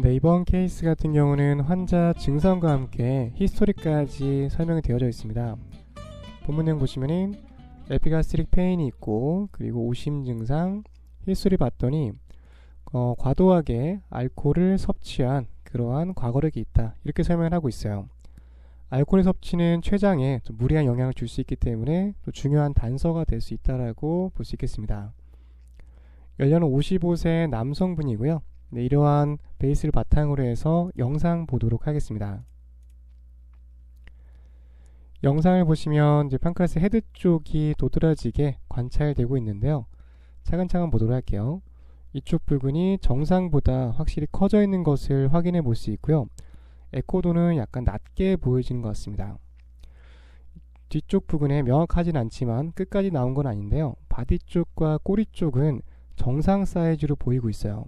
네, 이번 케이스 같은 경우는 환자 증상과 함께 히스토리까지 설명이 되어져 있습니다. 본문 내용 보시면은 에피가스트릭 페인이 있고 그리고 오심 증상, 히스토리 봤더니 어, 과도하게 알코올을 섭취한 그러한 과거력이 있다. 이렇게 설명을 하고 있어요. 알코올의 섭취는 췌장에 좀 무리한 영향을 줄 수 있기 때문에 또 중요한 단서가 될 수 있다라고 볼 수 있겠습니다. 연령은 55세 남성분이고요. 네, 이러한 베이스를 바탕으로 해서 영상 보도록 하겠습니다. 영상을 보시면 이제 판크라스 헤드 쪽이 도드라지게 관찰되고 있는데요. 차근차근 보도록 할게요. 이쪽 부분이 정상보다 확실히 커져 있는 것을 확인해 볼 수 있고요. 에코도는 약간 낮게 보여지는 것 같습니다. 뒤쪽 부분에 명확하진 않지만 끝까지 나온 건 아닌데요. 바디 쪽과 꼬리 쪽은 정상 사이즈로 보이고 있어요.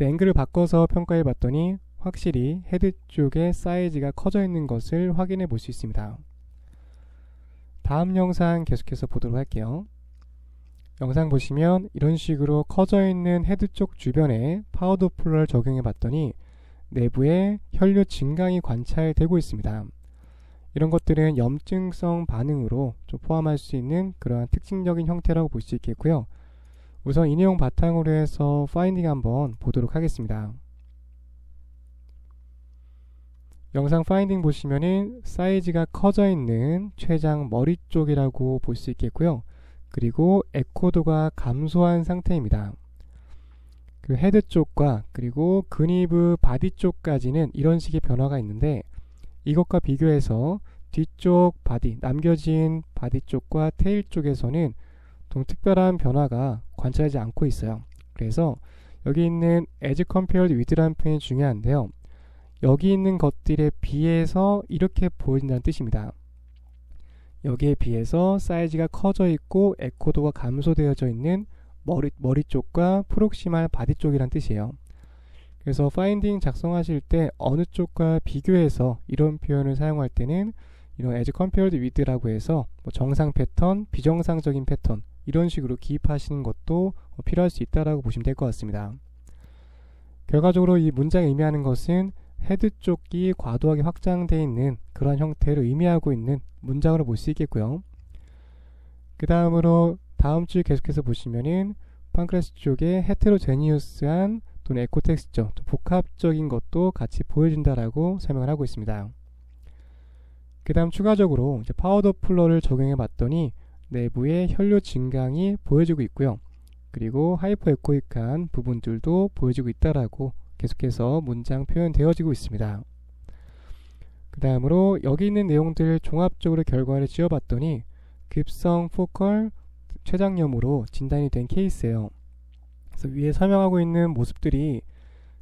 그래서 앵글을 바꿔서 평가해 봤더니 확실히 헤드 쪽의 사이즈가 커져 있는 것을 확인해 볼 수 있습니다. 다음 영상 계속해서 보도록 할게요. 영상 보시면 이런 식으로 커져 있는 헤드 쪽 주변에 파워 도플러를 적용해 봤더니 내부에 혈류 증강이 관찰되고 있습니다. 이런 것들은 염증성 반응으로 좀 포함할 수 있는 그러한 특징적인 형태라고 볼 수 있겠고요. 우선 이 내용 바탕으로 해서 파인딩 한번 보도록 하겠습니다. 영상 파인딩 보시면은 사이즈가 커져 있는 췌장 머리 쪽이라고 볼 수 있겠고요. 그리고 에코도가 감소한 상태입니다. 그 헤드 쪽과 그리고 근위부 바디 쪽까지는 이런 식의 변화가 있는데 이것과 비교해서 뒤쪽 바디, 남겨진 바디 쪽과 테일 쪽에서는 좀 특별한 변화가 관찰하지 않고 있어요. 그래서 여기 있는 as compared with라는 표현이 중요한데요. 여기 있는 것들에 비해서 이렇게 보인다는 뜻입니다. 여기에 비해서 사이즈가 커져 있고 에코도가 감소되어져 있는 머리, 머리 쪽과 프록시말 바디 쪽이란 뜻이에요. 그래서 파인딩 작성하실 때 어느 쪽과 비교해서 이런 표현을 사용할 때는 이런 as compared with라고 해서 뭐 정상 패턴, 비정상적인 패턴 이런 식으로 기입하시는 것도 필요할 수 있다라고 보시면 될 것 같습니다. 결과적으로 이 문장이 의미하는 것은 헤드 쪽이 과도하게 확장되어 있는 그런 형태를 의미하고 있는 문장으로 볼 수 있겠고요. 그 다음으로 다음 줄 계속해서 보시면은 판크레스 쪽에 헤테로제니우스한 또는 에코텍스처 복합적인 것도 같이 보여준다라고 설명을 하고 있습니다. 그 다음 추가적으로 이제 파워더플러를 적용해 봤더니 내부에 혈류 증강이 보여지고 있고요. 그리고 하이퍼 에코익한 부분들도 보여지고 있다라고 계속해서 문장 표현되어지고 있습니다. 그 다음으로 여기 있는 내용들 종합적으로 결과를 지어봤더니 급성 포컬 췌장염으로 진단이 된 케이스예요. 그래서 위에 설명하고 있는 모습들이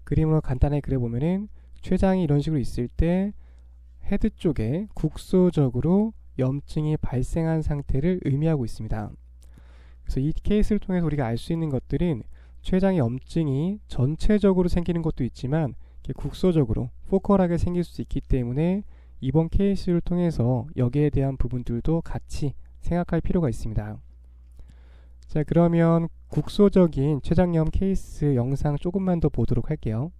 그림으로 간단하게 그려보면은 췌장이 이런 식으로 있을 때 헤드 쪽에 국소적으로 염증이 발생한 상태를 의미하고 있습니다. 그래서 이 케이스를 통해서 우리가 알 수 있는 것들은 췌장의 염증이 전체적으로 생기는 것도 있지만 국소적으로 포컬하게 생길 수 있기 때문에 이번 케이스를 통해서 여기에 대한 부분들도 같이 생각할 필요가 있습니다. 자 그러면 국소적인 췌장염 케이스 영상 조금만 더 보도록 할게요.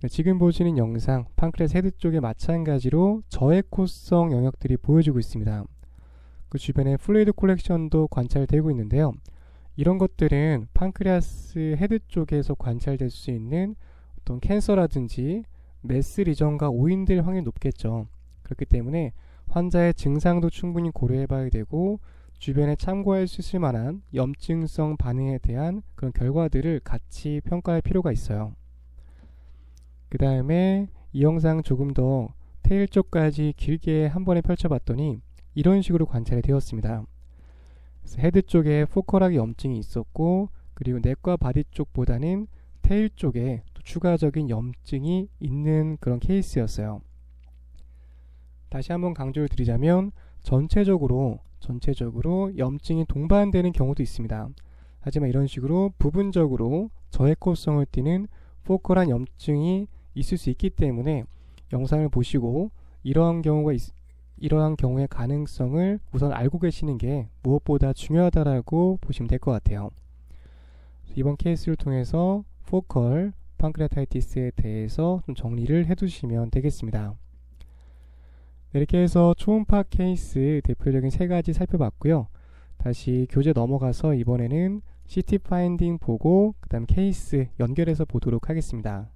네, 지금 보시는 영상 판크레스 헤드 쪽에 마찬가지로 저에코성 영역들이 보여지고 있습니다. 그 주변에 플루이드 콜렉션도 관찰되고 있는데요. 이런 것들은 판크레아스 헤드 쪽에서 관찰될 수 있는 어떤 캔서라든지 메스 리전과 오인될 확률이 높겠죠. 그렇기 때문에 환자의 증상도 충분히 고려해 봐야 되고 주변에 참고할 수 있을 만한 염증성 반응에 대한 그런 결과들을 같이 평가할 필요가 있어요. 그 다음에 이 영상 조금 더 테일 쪽까지 길게 한 번에 펼쳐봤더니 이런 식으로 관찰이 되었습니다. 헤드 쪽에 포컬하게 염증이 있었고 그리고 넥과 바디 쪽보다는 테일 쪽에 또 추가적인 염증이 있는 그런 케이스였어요. 다시 한번 강조를 드리자면 전체적으로 전체적으로 염증이 동반되는 경우도 있습니다. 하지만 이런 식으로 부분적으로 저해코성을 띠는 포컬한 염증이 있을 수 있기 때문에 영상을 보시고 이러한 경우가 있, 이러한 경우의 가능성을 우선 알고 계시는 게 무엇보다 중요하다라고 보시면 될 것 같아요. 이번 케이스를 통해서 포컬 판크레타이티스에 대해서 좀 정리를 해두시면 되겠습니다. 네, 이렇게 해서 초음파 케이스 대표적인 세 가지 살펴봤고요. 다시 교재 넘어가서 이번에는 CT 파인딩 보고 그 다음 케이스 연결해서 보도록 하겠습니다.